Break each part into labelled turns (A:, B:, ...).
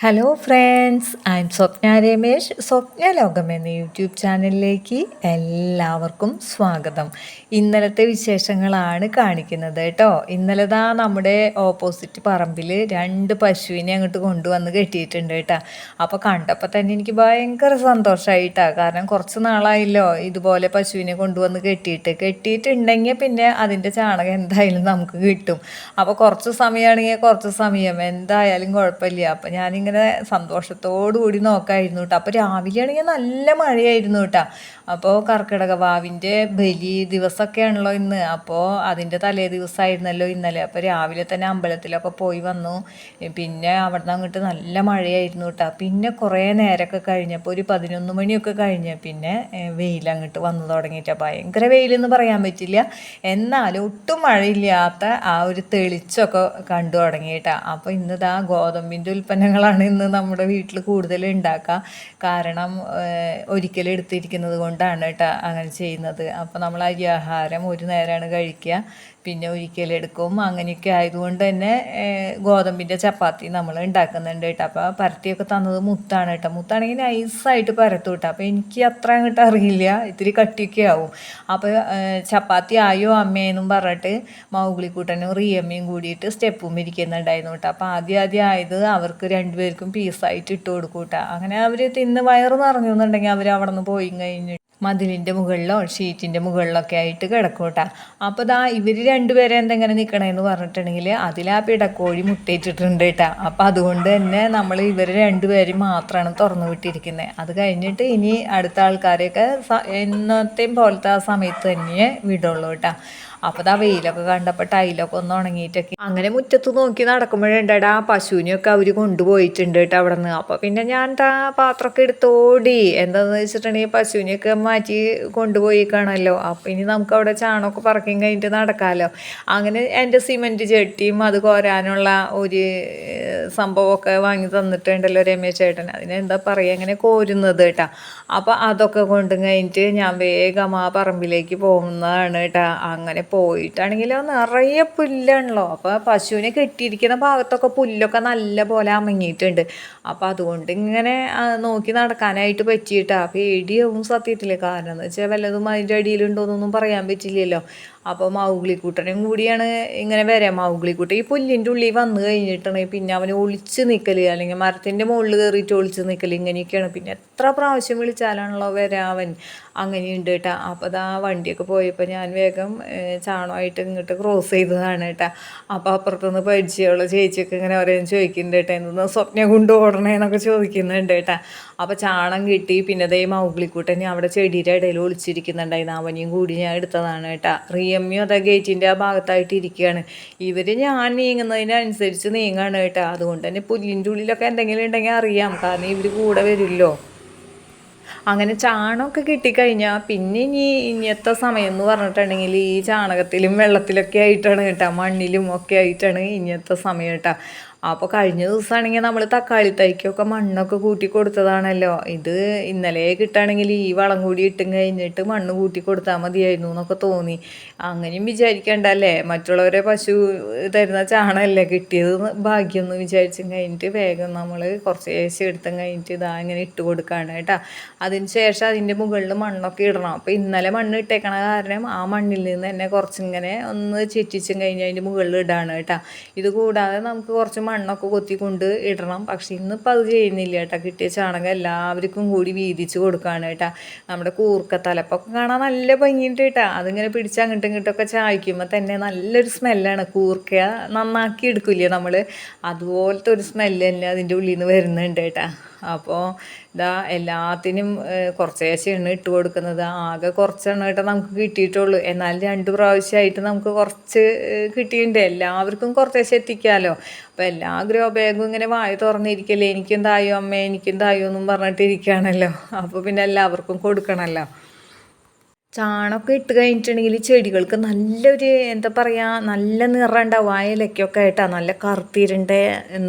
A: Hello friends I am Swapna Ramesh Swapna ലോകം എന്ന YouTube ചാനലിലേക്ക് എല്ലാവർക്കും സ്വാഗതം. ഇന്നലത്തെ വിശേഷങ്ങളാണ് കാണിക്കുന്നത് കേട്ടോ. ഇന്നലെ ദാ നമ്മുടെ ഓപ്പോസിറ്റ് പറമ്പിൽ രണ്ട് പശുവിനെ അങ്ങോട്ട് കൊണ്ടുവന്ന് കെട്ടിയിട്ടുണ്ട് കേട്ടോ. അപ്പോൾ കണ്ടപ്പോൾ തന്നെ എനിക്ക് ഭയങ്കര സന്തോഷമായിട്ടാ കാരണം കുറച്ച് നാളായില്ലോ ഇതുപോലെ പശുവിനെ കൊണ്ടുവന്ന് കെട്ടിയിട്ട്. കെട്ടിയിട്ടുണ്ടെങ്കിൽ പിന്നെ അതിന്റെ ചാണകം എന്തായാലും നമുക്ക് കിട്ടും. അപ്പോൾ കുറച്ച് സമയമാണെങ്കിൽ കുറച്ച് സമയം. എന്തായാലും കുഴപ്പമില്ല. അപ്പോൾ ഞാനിങ്ങനെ ഇങ്ങനെ സന്തോഷത്തോടു കൂടി നോക്കായിരുന്നു കേട്ടോ അപ്പോൾ രാവിലെ ആണെങ്കിൽ നല്ല മഴയായിരുന്നു കേട്ടോ അപ്പോൾ കർക്കിടക വാവിന്റെ ബലി ദിവസമൊക്കെയാണല്ലോ ഇന്ന്. അപ്പോൾ അതിന്റെ തലേ ദിവസമായിരുന്നല്ലോ ഇന്നലെ. അപ്പോൾ രാവിലെ തന്നെ അമ്പലത്തിലൊക്കെ പോയി വന്നു. പിന്നെ അവിടെ നിന്ന് അങ്ങോട്ട് നല്ല മഴയായിരുന്നു കേട്ടോ പിന്നെ കുറേ നേരമൊക്കെ കഴിഞ്ഞപ്പോൾ ഒരു പതിനൊന്ന് മണിയൊക്കെ കഴിഞ്ഞ് പിന്നെ വെയിൽ അങ്ങോട്ട് വന്നു തുടങ്ങിയിട്ട് ഭയങ്കര വെയിലെന്ന് പറയാൻ പറ്റില്ല. എന്നാലും ഒട്ടും മഴയില്ലാത്ത ആ ഒരു തെളിച്ചൊക്കെ കണ്ടു തുടങ്ങിയിട്ടാണ് അപ്പോൾ ഇന്നിതാ ഗോതമ്പിന്റെ ഉൽപ്പന്നങ്ങളാണ് ഇന്ന് നമ്മുടെ വീട്ടിൽ കൂടുതൽ ഉണ്ടാക്കുക. കാരണം ഒരിക്കലും എടുത്തിരിക്കുന്നത് കൊണ്ടാണ് കേട്ടോ അങ്ങനെ ചെയ്യുന്നത്. അപ്പോൾ നമ്മൾ ആഹാരം ഒരു നേരമാണ് കഴിക്കുക. പിന്നെ ഒരിക്കലെടുക്കും അങ്ങനെയൊക്കെ ആയതുകൊണ്ട് തന്നെ ഗോതമ്പിന്റെ ചപ്പാത്തി നമ്മൾ ഉണ്ടാക്കുന്നുണ്ട് കേട്ടോ. അപ്പോൾ പരത്തിയൊക്കെ തന്നത് മുത്താണ് കേട്ടോ. മുത്താണെങ്കിൽ നൈസായിട്ട് പരത്തും കേട്ടോ. അപ്പോൾ എനിക്ക് അത്ര അങ്ങോട്ട് അറിയില്ല. ഇത്തിരി കട്ടിയൊക്കെ ആവും. അപ്പോൾ ചപ്പാത്തി ആയോ അമ്മയെന്നും പറഞ്ഞിട്ട് മൗഗ്ലിക്കൂട്ടനും റിയമ്മയും കൂടിയിട്ട് സ്റ്റെപ്പും ഇരിക്കുന്നുണ്ടായിരുന്നു കേട്ടോ. അപ്പോൾ ആദ്യം ആദ്യം ആയത് അവർക്ക് രണ്ടുപേർക്കും പീസായിട്ട് ഇട്ട് കൊടുക്കും കേട്ടോ. അങ്ങനെ അവർ തിന്ന് വയറ് നിറഞ്ഞു എന്നുണ്ടെങ്കിൽ അവർ അവിടെ നിന്ന് പോയി കഴിഞ്ഞു മതിലിന്റെ മുകളിലോ ഷീറ്റിന്റെ മുകളിലൊക്കെ ആയിട്ട് കിടക്കും കേട്ടോ അപ്പോൾ ദാ ഇവർ രണ്ടുപേരെ എന്തെങ്ങനെ നിൽക്കണമെന്ന് പറഞ്ഞിട്ടുണ്ടെങ്കിൽ അതിൽ ആ പിടക്കോഴി മുട്ടയിട്ടിട്ടുണ്ട് കേട്ടോ അപ്പോൾ അതുകൊണ്ട് തന്നെ നമ്മൾ ഇവർ രണ്ടുപേരും മാത്രമാണ് തുറന്നു വിട്ടിരിക്കുന്നത് അത് കഴിഞ്ഞിട്ട് ഇനി അടുത്ത ആൾക്കാരെയൊക്കെ എന്നത്തെയും പോലത്തെ ആ സമയത്ത് തന്നെ വിടുള്ളൂ കേട്ടോ അപ്പോൾ ആ വെയിലൊക്കെ കണ്ടപ്പോൾ ടൈലൊക്കെ ഒന്ന് ഉണങ്ങിയിട്ടൊക്കെ. അങ്ങനെ മുറ്റത്ത് നോക്കി നടക്കുമ്പോഴുണ്ടാ ആ പശുവിനെയൊക്കെ അവർ കൊണ്ടുപോയിട്ടുണ്ട് കേട്ടോ അവിടെ നിന്ന് അപ്പോൾ പിന്നെ ഞാൻ ആ പാത്രമൊക്കെ എടുത്തോടി. എന്താണെന്ന് വെച്ചിട്ടുണ്ടെങ്കിൽ പശുവിനെയൊക്കെ മാറ്റി കൊണ്ടുപോയി കാണല്ലോ അപ്പോൾ ഇനി നമുക്ക് അവിടെ ചാണകമൊക്കെ പറക്കും കഴിഞ്ഞിട്ട് നടക്കാമല്ലോ അങ്ങനെ എന്റെ സിമെന്റ് ചട്ടിയും അത് കോരാനുള്ള ഒരു സംഭവമൊക്കെ വാങ്ങി തന്നിട്ടുണ്ടല്ലോ രമേശ് ചേട്ടൻ. അതിനെന്താ പറയുക അങ്ങനെ കോരുന്നത് കേട്ടോ. അപ്പോൾ അതൊക്കെ കൊണ്ടു കഴിഞ്ഞിട്ട് ഞാൻ വേഗം ആ പറമ്പിലേക്ക് പോകുന്നതാണ് കേട്ടോ. അങ്ങനെ പോയിട്ടാണെങ്കിൽ നിറയെ പുല്ലാണല്ലോ. അപ്പോൾ പശുവിനെ കെട്ടിയിരിക്കുന്ന ഭാഗത്തൊക്കെ പുല്ലൊക്കെ നല്ല പോലെ അമങ്ങിയിട്ടുണ്ട്. അപ്പോൾ അതുകൊണ്ട് ഇങ്ങനെ നോക്കി നടക്കാനായിട്ട് പറ്റിയിട്ടാ പേടിയാവും സത്യത്തിൽ കാരണം എന്ന് വെച്ചാൽ വല്ലതും അതിന്റെ അടിയിലുണ്ടോയെന്നൊന്നും പറയാൻ പറ്റില്ലല്ലോ. അപ്പോൾ മൗഗ്ലിക്കൂട്ടനും കൂടിയാണ് ഇങ്ങനെ വരാം മൗഗ്ലിക്കൂട്ടൻ ഈ പുല്ലിന്റെ ഉള്ളിൽ വന്നു കഴിഞ്ഞിട്ടാണ് പിന്നെ അവന് ഒളിച്ച് നിൽക്കൽ അല്ലെങ്കിൽ മരത്തിന്റെ മുകളിൽ കയറിയിട്ട് ഒളിച്ച് നിൽക്കൽ ഇങ്ങനെയൊക്കെയാണ്. പിന്നെ എത്ര പ്രാവശ്യം വിളിച്ചാലാണല്ലോ വരാവൻ അങ്ങനെയുണ്ട് കേട്ടോ. അപ്പോൾ അതാ വണ്ടിയൊക്കെ പോയപ്പോൾ ഞാൻ വേഗം ചാണമായിട്ട് ഇങ്ങോട്ട് ക്രോസ് ചെയ്തതാണ് കേട്ടോ. അപ്പോൾ അപ്പുറത്തുനിന്ന് പരിചയമുള്ള ചേച്ചിയൊക്കെ ഇങ്ങനെ ഓരോന്ന് ചോദിക്കുന്നുണ്ട് കേട്ടോ എന്തെന്ന് സ്വപ്നം കൊണ്ട് ഓടണേന്നൊക്കെ ചോദിക്കുന്നുണ്ട് കേട്ടോ. അപ്പോൾ ചാണം കിട്ടി. പിന്നെ അതേ മൗഗ്ലിക്കൂട്ടനെ അവിടെ ചെടിയുടെ ഇടയിൽ ഒളിച്ചിരിക്കുന്നുണ്ടായിരുന്നു. അവനെയും കൂടി ഞാൻ എടുത്തതാണ് കേട്ടോ. റിയമ്മിയും അതാ ഗേറ്റിന്റെ ആ ഭാഗത്തായിട്ട് ഇരിക്കുകയാണ്. ഇവർ ഞാൻ നീങ്ങുന്നതിനനുസരിച്ച് നീങ്ങാണ് കേട്ടോ. അതുകൊണ്ട് തന്നെ പുല്ലിന്റെ ഉള്ളിലൊക്കെ എന്തെങ്കിലും ഉണ്ടെങ്കിൽ അറിയാം. കാരണം ഇവർ കൂടെ വരുമല്ലോ അങ്ങനെ ചാണകമൊക്കെ കിട്ടിക്കഴിഞ്ഞാൽ പിന്നെ ഇനി ഇനിയത്തെ സമയം എന്ന് പറഞ്ഞിട്ടുണ്ടെങ്കിൽ ഈ ചാണകത്തിലും വെള്ളത്തിലൊക്കെ ആയിട്ടാണ് കേട്ടോ. മണ്ണിലും ഒക്കെ ആയിട്ടാണ് ഇനിയത്തെ സമയം കേട്ടോ. അപ്പോൾ കഴിഞ്ഞ ദിവസമാണെങ്കിൽ നമ്മൾ തക്കാളി തൈക്കൊക്കെ മണ്ണൊക്കെ കൂട്ടി കൊടുത്തതാണല്ലോ. ഇത് ഇന്നലെ കിട്ടുകയാണെങ്കിൽ ഈ വളം കൂടി ഇട്ടും കഴിഞ്ഞിട്ട് മണ്ണ് കൂട്ടി കൊടുത്താൽ മതിയായിരുന്നു എന്നൊക്കെ തോന്നി. അങ്ങനെയും വിചാരിക്കണ്ടല്ലേ? മറ്റുള്ളവരെ പശു തരുന്ന ചാണകമല്ലേ കിട്ടിയത് ഭാഗ്യം എന്ന് വിചാരിച്ചും കഴിഞ്ഞിട്ട് വേഗം നമ്മൾ കുറച്ച് ഏശം എടുത്തും കഴിഞ്ഞിട്ട് ഇതാ ഇങ്ങനെ ഇട്ട് കൊടുക്കുകയാണ് കേട്ടോ. അതിന് ശേഷം അതിന്റെ മുകളിൽ മണ്ണൊക്കെ ഇടണം. അപ്പോൾ ഇന്നലെ മണ്ണ് ഇട്ടേക്കണ കാരണം ആ മണ്ണിൽ നിന്ന് തന്നെ കുറച്ചിങ്ങനെ ഒന്ന് ചെറ്റിച്ചും കഴിഞ്ഞ് അതിന്റെ മുകളിൽ ഇടാണ് കേട്ടോ. ഇത് കൂടാതെ നമുക്ക് കുറച്ച് മണ്ണൊക്കെ കൊത്തിക്കൊണ്ട് ഇടണം. പക്ഷെ ഇന്നിപ്പോൾ അത് ചെയ്യുന്നില്ല കേട്ടോ. കിട്ടിയ ചാണകം എല്ലാവർക്കും കൂടി വീതിച്ച് കൊടുക്കുകയാണ് കേട്ടോ. നമ്മുടെ കൂർക്ക തലപ്പൊക്കെ കാണാൻ നല്ല ഭംഗിയുണ്ട് കേട്ടോ. അതിങ്ങനെ പിടിച്ച് അങ്ങോട്ടും ഇങ്ങോട്ടൊക്കെ ചായ്ക്കുമ്പോൾ തന്നെ നല്ലൊരു സ്മെല്ലാണ്. കൂർക്ക നന്നാക്കി എടുക്കില്ലേ നമ്മൾ അതുപോലത്തെ ഒരു സ്മെല്ല് തന്നെ അതിന്റെ ഉള്ളിൽ നിന്ന് വരുന്നുണ്ട് കേട്ടോ. അപ്പോൾ ഇതാ എല്ലാത്തിനും കുറച്ചേശയാണ് ഇട്ട് കൊടുക്കുന്നത്. ആകെ കുറച്ചെണ്ണം കേട്ടോ നമുക്ക് കിട്ടിയിട്ടുള്ളൂ. എന്നാൽ രണ്ട് പ്രാവശ്യമായിട്ട് നമുക്ക് കുറച്ച് കിട്ടിയിട്ടുണ്ട്. എല്ലാവർക്കും കുറച്ചേശം എത്തിക്കാമല്ലോ അപ്പോൾ എല്ലാ ഗ്രോ ബാഗും ഇങ്ങനെ വായ തുറന്നിരിക്കല്ലേ. എനിക്കും തായോ അമ്മ? എനിക്കും തായോ എന്നും പറഞ്ഞിട്ടിരിക്കുകയാണല്ലോ. അപ്പോൾ പിന്നെ എല്ലാവർക്കും കൊടുക്കണമല്ലോ. ചാണകമൊക്കെ ഇട്ട് കഴിഞ്ഞിട്ടുണ്ടെങ്കിൽ ചെടികൾക്ക് നല്ലൊരു എന്താ പറയുക നല്ല നിറം ഉണ്ടാവും. ആ ആയിട്ടാണ് നല്ല കറുത്തിരണ്ട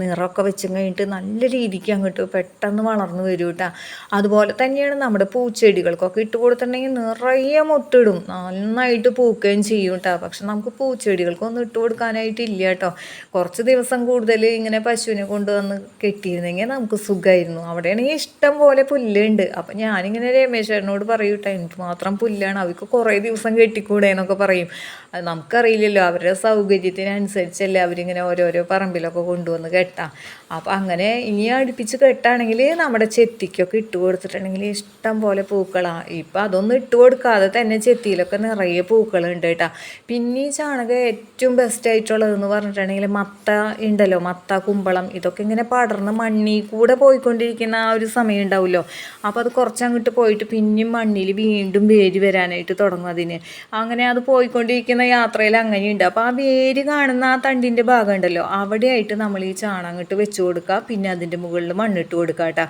A: നിറമൊക്കെ വെച്ച് കഴിഞ്ഞിട്ട് നല്ല രീതിക്ക് അങ്ങോട്ട് പെട്ടെന്ന് വളർന്നു വരും കേട്ടോ. അതുപോലെ തന്നെയാണ് നമ്മുടെ പൂച്ചെടികൾക്കൊക്കെ ഇട്ട് കൊടുത്തിട്ടുണ്ടെങ്കിൽ നിറയെ മുട്ടിടും നന്നായിട്ട് പൂക്കുകയും ചെയ്യും കേട്ടോ. പക്ഷെ നമുക്ക് പൂച്ചെടികൾക്കൊന്നും ഇട്ട് കൊടുക്കാനായിട്ടില്ല കേട്ടോ. കുറച്ച് ദിവസം കൂടുതൽ ഇങ്ങനെ പശുവിനെ കൊണ്ടുവന്ന് കെട്ടിയിരുന്നെങ്കിൽ നമുക്ക് സുഖമായിരുന്നു. അവിടെയാണെങ്കിൽ ഇഷ്ടം പോലെ പുല്ലുണ്ട്. അപ്പം ഞാനിങ്ങനെ രമേശേട്ടനോട് പറയൂട്ടോ എനിക്ക് മാത്രം പുല്ലാണ് വേണം. അവർക്ക് കുറേ ദിവസം കെട്ടിക്കൂടെ എന്നൊക്കെ പറയും. അത് നമുക്കറിയില്ലല്ലോ. അവരുടെ സൗകര്യത്തിനനുസരിച്ചല്ലേ അവരിങ്ങനെ ഓരോരോ പറമ്പിലൊക്കെ കൊണ്ടുവന്ന് കെട്ടാം. അപ്പോൾ അങ്ങനെ ഇനി അടുപ്പിച്ച് കെട്ടാണെങ്കിൽ നമ്മുടെ ചെത്തിക്കൊക്കെ ഇട്ട് കൊടുത്തിട്ടുണ്ടെങ്കിൽ ഇഷ്ടം പോലെ പൂക്കളാണ് ഇപ്പം അതൊന്നും ഇട്ട് കൊടുക്കാതെ തന്നെ ചെത്തിയിലൊക്കെ നിറയെ പൂക്കളുണ്ട് കേട്ടോ. പിന്നെ ഈ ചാണകം ഏറ്റവും ബെസ്റ്റ് ആയിട്ടുള്ളതെന്ന് പറഞ്ഞിട്ടുണ്ടെങ്കിൽ മത്ത ഉണ്ടല്ലോ. മത്ത കുമ്പളം ഇതൊക്കെ ഇങ്ങനെ പടർന്ന് മണ്ണിൽ കൂടെ പോയിക്കൊണ്ടിരിക്കുന്ന ആ ഒരു സമയം ഉണ്ടാവുമല്ലോ. അപ്പോൾ അത് കുറച്ചങ്ങോട്ട് പോയിട്ട് പിന്നെയും മണ്ണിൽ വീണ്ടും വേര് വരാനായിട്ട് തുടങ്ങും അതിന്. അങ്ങനെ അത് പോയിക്കൊണ്ടിരിക്കുന്ന യാത്രയിൽ അങ്ങനെയുണ്ട്. അപ്പോൾ ആ വേര് കാണുന്ന ആ തണ്ടിന്റെ ഭാഗം ഉണ്ടല്ലോ അവിടെയായിട്ട് നമ്മൾ ഈ ചാണകം ഇട്ട് വെച്ച് കൊടുക്കുക. പിന്നെ അതിന്റെ മുകളിൽ മണ്ണിട്ട് കൊടുക്കുക കേട്ടോ.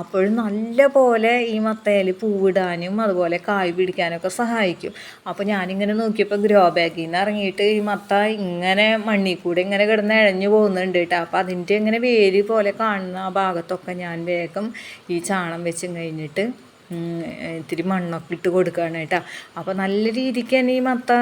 A: അപ്പോഴും നല്ല പോലെ ഈ മത്തയിൽ പൂവിടാനും അതുപോലെ കായ് പിടിക്കാനൊക്കെ സഹായിക്കും. അപ്പോൾ ഞാനിങ്ങനെ നോക്കിയപ്പോൾ ഗ്രോ ബാഗിൽ നിന്ന് ഇറങ്ങിയിട്ട് ഈ മത്ത ഇങ്ങനെ മണ്ണിൽ കൂടെ ഇങ്ങനെ കിടന്ന് ഇഴഞ്ഞു പോകുന്നുണ്ട് കേട്ടോ. അപ്പോൾ അതിന്റെ ഇങ്ങനെ വേര് പോലെ കാണുന്ന ആ ഭാഗത്തൊക്കെ ഞാൻ വേഗം ഈ ചാണം വെച്ചും കഴിഞ്ഞിട്ട് ഇത്തിരി മണ്ണൊക്കെ ഇട്ട് കൊടുക്കുകയാണ് കേട്ടോ. അപ്പോൾ നല്ല രീതിക്ക് തന്നെ ഈ മത്ത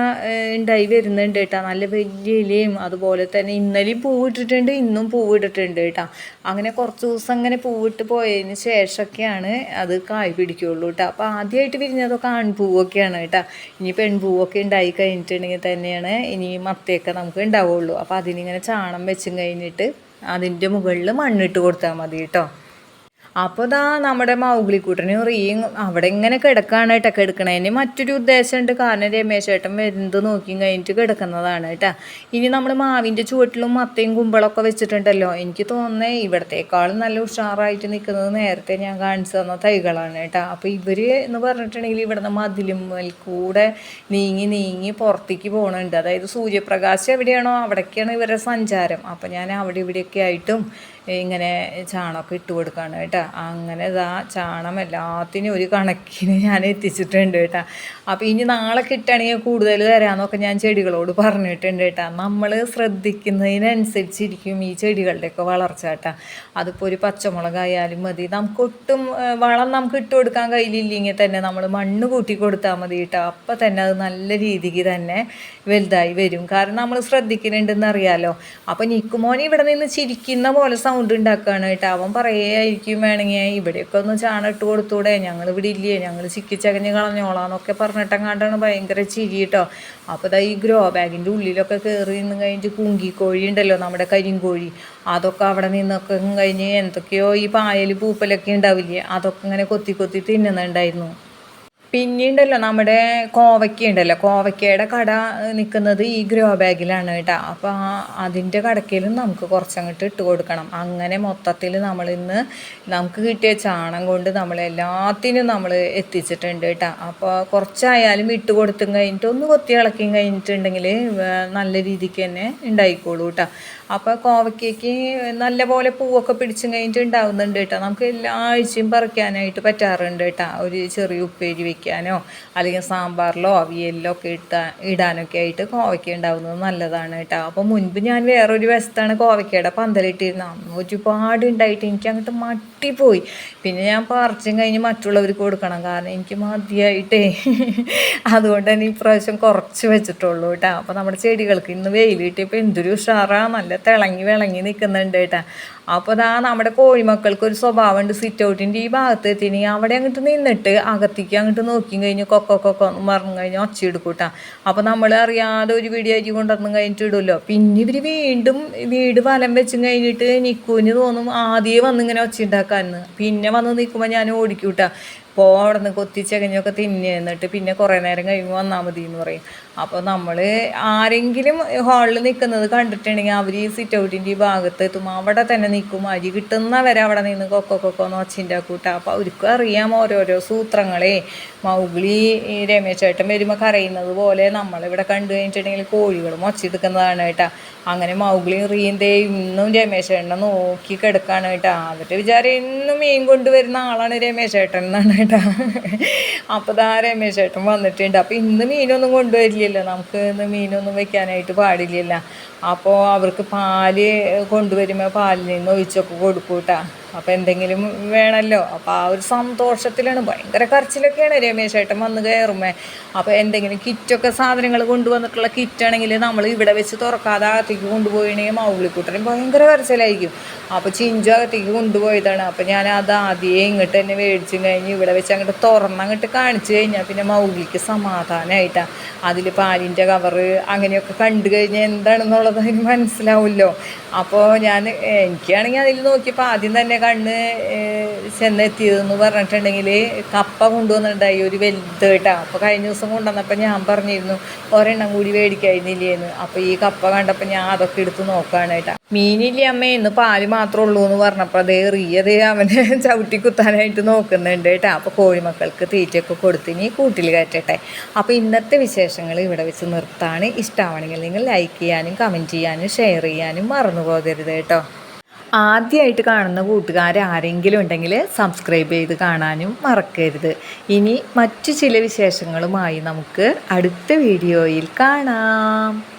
A: ഉണ്ടായി വരുന്നുണ്ട് കേട്ടോ. നല്ല വലിയ ഇലയും അതുപോലെ തന്നെ ഇന്നലെയും പൂവിട്ടിട്ടുണ്ട് ഇന്നും പൂവിട്ടിട്ടുണ്ട് കേട്ടോ. അങ്ങനെ കുറച്ച് ദിവസം അങ്ങനെ പൂവിട്ട് പോയതിന് ശേഷമൊക്കെയാണ് അത് കായ് പിടിക്കുകയുള്ളൂ കേട്ടോ. അപ്പോൾ ആദ്യമായിട്ട് വിരിഞ്ഞതൊക്കെ ആൺപൂവൊക്കെയാണ് കേട്ടോ. ഇനി പെൺപൂവൊക്കെ ഉണ്ടായി കഴിഞ്ഞിട്ടുണ്ടെങ്കിൽ തന്നെയാണ് ഇനി മത്തയൊക്കെ നമുക്ക് ഉണ്ടാവുള്ളൂ അപ്പോൾ അതിനിങ്ങനെ ചാണം വെച്ചും കഴിഞ്ഞിട്ട് അതിന്റെ മുകളിൽ മണ്ണിട്ട് കൊടുത്താൽ മതി കേട്ടോ. അപ്പോൾ ഇതാ നമ്മുടെ മൗഗ്ലിക്കൂട്ടനും റീയും അവിടെ ഇങ്ങനെ കിടക്കാണ് കേട്ടോ. കിടക്കണതിന് മറ്റൊരു ഉദ്ദേശമുണ്ട്. കാരണം രമേശ് ഏട്ടൻ വരുന്നത് നോക്കി കഴിഞ്ഞിട്ട് കിടക്കുന്നതാണ് കേട്ടോ. ഇനി നമ്മൾ മാവിന്റെ ചുവട്ടിലും മത്തയും കുമ്പളൊക്കെ വെച്ചിട്ടുണ്ടല്ലോ. എനിക്ക് തോന്നുന്നത് ഇവിടത്തേക്കാളും നല്ല ഉഷാറായിട്ട് നിൽക്കുന്നത് നേരത്തെ ഞാൻ കാണിച്ചു തന്ന തൈകളാണ് കേട്ടോ. അപ്പോൾ ഇവർ എന്ന് പറഞ്ഞിട്ടുണ്ടെങ്കിൽ ഇവിടുന്ന് മതിലും കൂടെ നീങ്ങി നീങ്ങി പുറത്തേക്ക് പോകണുണ്ട് അതായത് സൂര്യപ്രകാശം എവിടെയാണോ അവിടേക്കാണ് ഇവരുടെ സഞ്ചാരം. അപ്പോൾ ഞാൻ അവിടെ ഇവിടെയൊക്കെ ആയിട്ടും ഇങ്ങനെ ചാണകം ഇട്ട് കൊടുക്കുകയാണ് കേട്ടോ. അങ്ങനെ ഇതാ ചാണം എല്ലാത്തിനും ഒരു കണക്കിന് ഞാൻ എത്തിച്ചിട്ടുണ്ട് കേട്ടോ. അപ്പോൾ ഇനി നാളെ കിട്ടുകയാണെങ്കിൽ കൂടുതൽ തരാമെന്നൊക്കെ ഞാൻ ചെടികളോട് പറഞ്ഞിട്ടുണ്ട് കേട്ടോ. നമ്മൾ ശ്രദ്ധിക്കുന്നതിനനുസരിച്ചിരിക്കും ഈ ചെടികളുടെയൊക്കെ വളർച്ച കേട്ടോ. അതിപ്പോൾ ഒരു പച്ചമുളകായാലും മതി. നമുക്കൊട്ടും വളം നമുക്ക് ഇട്ട് കൊടുക്കാൻ കയ്യിലില്ലെങ്കിൽ തന്നെ നമ്മൾ മണ്ണ് കൂട്ടി കൊടുത്താൽ മതി കേട്ടോ. അപ്പോൾ തന്നെ അത് നല്ല രീതിക്ക് തന്നെ വലുതായി വരും. കാരണം നമ്മൾ ശ്രദ്ധിക്കുന്നുണ്ടെന്ന് അറിയാമല്ലോ അപ്പോൾ നിക്കുമോനെ ഇവിടെ നിന്ന് ചിരിക്കുന്ന പോലെ സൗണ്ട് ഉണ്ടാക്കുകയാണ് കേട്ടോ. അവൻ പറയായിരിക്കും വേണമെങ്കിൽ ഇവിടെയൊക്കെ ഒന്ന് ചാണകം ഇട്ട് കൊടുത്തൂടെ? ഞങ്ങൾ ഇവിടെ ഇല്ലേ ഞങ്ങൾ ചിക്കിച്ചകഞ്ഞ് കളഞ്ഞോളാന്നൊക്കെ പറഞ്ഞിട്ടങ്ങാണ്ടാണ് ഭയങ്കര ചിരി കേട്ടോ അപ്പോൾ ഇതാ ഈ ഗ്രോ ബാഗിന്റെ ഉള്ളിലൊക്കെ കയറി നിന്ന് കഴിഞ്ഞിട്ട് കുങ്കിക്കോഴി ഉണ്ടല്ലോ നമ്മുടെ കരിങ്കോഴി. അതൊക്കെ അവിടെ നിന്നൊക്കെ കഴിഞ്ഞ് എന്തൊക്കെയോ ഈ പായൽ പൂപ്പലൊക്കെ ഉണ്ടാവില്ലേ? അതൊക്കെ ഇങ്ങനെ കൊത്തി കൊത്തി തിന്നുന്നുണ്ടായിരുന്നു. പിന്നെയുണ്ടല്ലോ നമ്മുടെ കോവയ്ക്ക ഉണ്ടല്ലോ കോവയ്ക്കയുടെ കട നിൽക്കുന്നത് ഈ ഗ്രോ ബാഗിലാണ് കേട്ടോ. അപ്പോൾ അതിന്റെ കടക്കയിലും നമുക്ക് കുറച്ചങ്ങോട്ട് ഇട്ട് കൊടുക്കണം. അങ്ങനെ മൊത്തത്തിൽ നമ്മൾ ഇന്ന് നമുക്ക് കിട്ടിയ ചാണം കൊണ്ട് നമ്മൾ എല്ലാത്തിനും നമ്മൾ എത്തിച്ചിട്ടുണ്ട് കേട്ടോ. അപ്പോൾ കുറച്ചായാലും ഇട്ട് കൊടുത്തും കഴിഞ്ഞിട്ട് ഒന്ന് കൊത്തി ഇളക്കിയും കഴിഞ്ഞിട്ടുണ്ടെങ്കിൽ നല്ല രീതിക്ക് തന്നെ ഉണ്ടായിക്കോളൂ കേട്ടോ. അപ്പോൾ നല്ല പോലെ പൂവൊക്കെ പിടിച്ചും കഴിഞ്ഞിട്ട് ഉണ്ടാവുന്നുണ്ട് കേട്ടോ. നമുക്ക് എല്ലാ ആഴ്ചയും പറിക്കാനായിട്ട് പറ്റാറുണ്ട് കേട്ടോ. ഒരു ചെറിയ ഉപ്പേരി വെക്കാനോ അല്ലെങ്കിൽ സാമ്പാറിലോ അവിയലിലോ ഒക്കെ ഇട്ടാ ഇടാനൊക്കെ ആയിട്ട് കോവയ്ക്ക ഉണ്ടാവുന്നത് നല്ലതാണ് കേട്ടോ. അപ്പോൾ മുൻപ് ഞാൻ വേറൊരു വശത്താണ് കോവയ്ക്കയുടെ പന്തലിട്ടിരുന്നത്. ഒരുപാട് ഉണ്ടായിട്ട് എനിക്ക് അങ്ങോട്ട് മട്ടിപ്പോയി പിന്നെ ഞാൻ പറിച്ചും കഴിഞ്ഞ് മറ്റുള്ളവർക്ക് കൊടുക്കണം. കാരണം എനിക്ക് മതിയായിട്ടേ. അതുകൊണ്ട് തന്നെ ഇപ്രാവശ്യം കുറച്ച് വെച്ചിട്ടുള്ളൂ കേട്ടോ. അപ്പോൾ നമ്മുടെ ചെടികൾക്ക് ഇന്ന് വെയിൽ കിട്ടിയപ്പോൾ എന്തൊരു ഉഷാറാണ് നല്ല തിളങ്ങി വിളങ്ങി നിൽക്കുന്നുണ്ട് കേട്ടോ. അപ്പോൾ അതാ നമ്മുടെ കോഴിമക്കൾക്ക് ഒരു സ്വഭാവമുണ്ട് സിറ്റ് ഔട്ടിന്റെ ഈ ഭാഗത്ത് എത്തിനി അവിടെ അങ്ങോട്ട് നിന്നിട്ട് അകത്തേക്ക് അങ്ങോട്ട് നോക്കി കഴിഞ്ഞ് കൊക്കോ കൊക്കോ എന്ന് പറഞ്ഞു കഴിഞ്ഞാൽ ഒച്ചയെടുക്കൂട്ടാ. അപ്പോൾ നമ്മൾ അറിയാതെ ഒരു വീഡിയോ അരി കൊണ്ടുവന്നു കഴിഞ്ഞിട്ട് ഇടുമല്ലോ പിന്നെ ഇവർ വീണ്ടും വീട് വലം വെച്ചും കഴിഞ്ഞിട്ട് നിൽക്കുവിന് തോന്നും ആദ്യമേ വന്നിങ്ങനെ ഒച്ച ഉണ്ടാക്കാമെന്ന് പിന്നെ വന്ന് നിൽക്കുമ്പോൾ ഞാൻ ഓടിക്കൂട്ടാ. അപ്പോൾ അവിടെ നിന്ന് കൊത്തിച്ചകഞ്ഞൊക്കെ തിന്നെ എന്നിട്ട് പിന്നെ കുറേ നേരം കഴിയുമ്പോൾ വന്നാൽ മതി എന്ന് പറയും. അപ്പോൾ നമ്മൾ ആരെങ്കിലും ഹാളിൽ നിൽക്കുന്നത് കണ്ടിട്ടുണ്ടെങ്കിൽ അവർ ഈ സിറ്റ് ഔട്ടിന്റെ ഈ ഭാഗത്ത് എത്തും. അവിടെ തന്നെ നിൽക്കും. അരി കിട്ടുന്നവരെ അവിടെ നിന്ന് കൊക്കോ കൊക്കോ നോച്ചിന്റെ കൂട്ട. അപ്പോൾ അവർക്കും അറിയാം ഓരോരോ സൂത്രങ്ങളെ. മൗഗ്ലി രമേശേട്ടൻ വരുമ്പോൾ കരയുന്നത് പോലെ നമ്മളിവിടെ കണ്ടു കഴിഞ്ഞിട്ടുണ്ടെങ്കിൽ കോഴികൾ മൊച്ചെടുക്കുന്നതാണ് കേട്ടോ. അങ്ങനെ മൗഗ്ലി റീന്തേ ഇന്നും രമേശേട്ടനെ നോക്കി കിടക്കാണ് കേട്ടോ. അവരുടെ വിചാരം എന്നും മീൻ കൊണ്ടുവരുന്ന ആളാണ് രമേശേട്ടൻ എന്നാണ് കേട്ടോ. അപ്പോൾ ദാ രമേശേട്ടൻ വന്നിട്ടുണ്ട്. അപ്പോൾ ഇന്ന് മീനൊന്നും കൊണ്ടുവരില്ലല്ലോ നമുക്ക് ഇന്ന് മീനൊന്നും വെക്കാനായിട്ട് പാടില്ലല്ലോ. അപ്പോൾ അവർക്ക് പാൽ കൊണ്ടുവരുമ്പോൾ പാലിൽ നിന്ന് ഒഴിച്ചൊക്കെ കൊടുക്കും കേട്ടോ അപ്പോൾ എന്തെങ്കിലും വേണമല്ലോ അപ്പോൾ ആ ഒരു സന്തോഷത്തിലാണ് ഭയങ്കര കരച്ചിലൊക്കെയാണ് രമേശ് ഏട്ടൻ വന്ന് കയറുമ്പോൾ അപ്പോൾ എന്തെങ്കിലും കിറ്റൊക്കെ സാധനങ്ങൾ കൊണ്ടുവന്നിട്ടുള്ള കിറ്റാണെങ്കിൽ നമ്മൾ ഇവിടെ വെച്ച് തുറക്കാതെ അകത്തേക്ക് കൊണ്ടുപോയിണെങ്കിൽ മൗളിക്കൂട്ടനും ഭയങ്കര കരച്ചിലായിരിക്കും. അപ്പോൾ ചിഞ്ചു അകത്തേക്ക് കൊണ്ടുപോയതാണ്. അപ്പോൾ ഞാൻ അത് ആദ്യമേ ഇങ്ങോട്ട് തന്നെ മേടിച്ചും കഴിഞ്ഞ് ഇവിടെ വെച്ച് അങ്ങോട്ട് തുറന്നങ്ങോട്ട് കാണിച്ചു കഴിഞ്ഞാൽ പിന്നെ മൗലിക്ക് സമാധാനമായിട്ടാണ് അതിൽ പാലിന്റെ കവറ് അങ്ങനെയൊക്കെ കണ്ടു കഴിഞ്ഞാൽ എന്താണെന്നുള്ളത് മനസ്സിലാവുമല്ലോ. അപ്പോൾ ഞാൻ എനിക്കാണെങ്കിൽ അതിൽ നോക്കിയപ്പോൾ ആദ്യം തന്നെ കണ്ണ് ചെന്നെത്തിയതെന്ന് പറഞ്ഞിട്ടുണ്ടെങ്കിൽ കപ്പ കൊണ്ടുവന്നിട്ടുണ്ടായി ഒരു വലുത് കേട്ടോ അപ്പോൾ കഴിഞ്ഞ ദിവസം കൊണ്ടുവന്നപ്പോൾ ഞാൻ പറഞ്ഞിരുന്നു ഒരെണ്ണം കൂടി മേടിക്കായിരുന്നില്ലേന്ന്. അപ്പോൾ ഈ കപ്പ കണ്ടപ്പോൾ ഞാൻ അതൊക്കെ എടുത്ത് നോക്കുകയാണ് കേട്ടോ മീനില്ലേ അമ്മ ഇന്ന് പാൽ മാത്രമേ ഉള്ളൂ എന്ന് പറഞ്ഞപ്പോൾ അതേ റിയതേ അവനെ ചവിട്ടി കുത്താനായിട്ട് നോക്കുന്നുണ്ട് കേട്ടോ. അപ്പോൾ കോഴിമക്കൾക്ക് തീറ്റയൊക്കെ കൊടുത്തിനി കൂട്ടിൽ കയറ്റട്ടെ. അപ്പോൾ ഇന്നത്തെ വിശേഷങ്ങൾ ഇവിടെ വെച്ച് നിർത്താണ്. ഇഷ്ടമാണെങ്കിൽ നിങ്ങൾ ലൈക്ക് ചെയ്യാനും കമന്റ് ചെയ്യാനും ഷെയർ ചെയ്യാനും മറന്നു പോകരുത് കേട്ടോ. ആദ്യമായിട്ട് കാണുന്ന കൂട്ടുകാർ ആരെങ്കിലും ഉണ്ടെങ്കിൽ സബ്സ്ക്രൈബ് ചെയ്ത് കാണാനും മറക്കരുത്. ഇനി മറ്റു ചില വിശേഷങ്ങളുമായി നമുക്ക് അടുത്ത വീഡിയോയിൽ കാണാം.